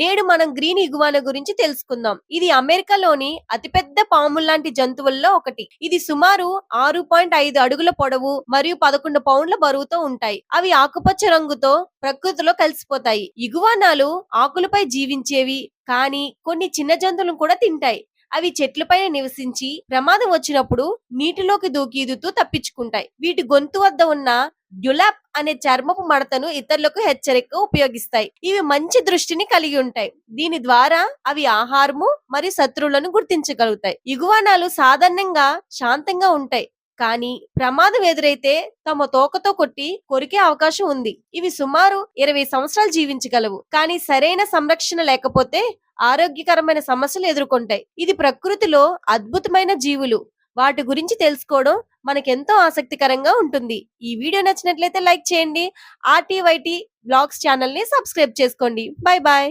నేడు మనం green iguana గురించి తెలుసుకుందాం. ఇది అమెరికాలోని అతిపెద్ద పాముల్లాంటి జంతువుల్లో ఒకటి. ఇది సుమారు ఆరు పాయింట్ ఐదు అడుగుల పొడవు మరియు పదకొండు పౌండ్ల బరువుతో ఉంటాయి. అవి ఆకుపచ్చ రంగుతో ప్రకృతిలో కలిసిపోతాయి. ఇగువానాలు ఆకులపై జీవించేవి కానీ కొన్ని చిన్న జంతువులను కూడా తింటాయి. అవి చెట్లపైన నివసించి ప్రమాదం వచ్చినప్పుడు నీటిలోకి దూకి ఈదుతూ తప్పించుకుంటాయి. వీటి గొంతు వద్ద ఉన్న డ్యులాప్ అనే చర్మపు మడతను ఇతరులకు హెచ్చరిక ఉపయోగిస్తాయి. ఇవి మంచి దృష్టిని కలిగి ఉంటాయి. దీని ద్వారా అవి ఆహారము మరియు శత్రువులను గుర్తించగలుగుతాయి. ఇగువానాలు సాధారణంగా శాంతంగా ఉంటాయి. కానీ ప్రమాదం ఎదురైతే తమ తోకతో కొట్టి కొరికే అవకాశం ఉంది. ఇవి సుమారు ఇరవై సంవత్సరాలు జీవించగలవు. కానీ సరైన సంరక్షణ లేకపోతే ఆరోగ్యకరమైన సమస్యలు ఎదుర్కొంటాయి. ఇది ప్రకృతిలో అద్భుతమైన జీవులు. వాటి గురించి తెలుసుకోవడం మనకెంతో ఆసక్తికరంగా ఉంటుంది. ఈ వీడియో నచ్చినట్లయితే లైక్ చేయండి. ఆర్టీవైటీ బ్లాగ్స్ ఛానల్ని సబ్స్క్రైబ్ చేసుకోండి. Bye bye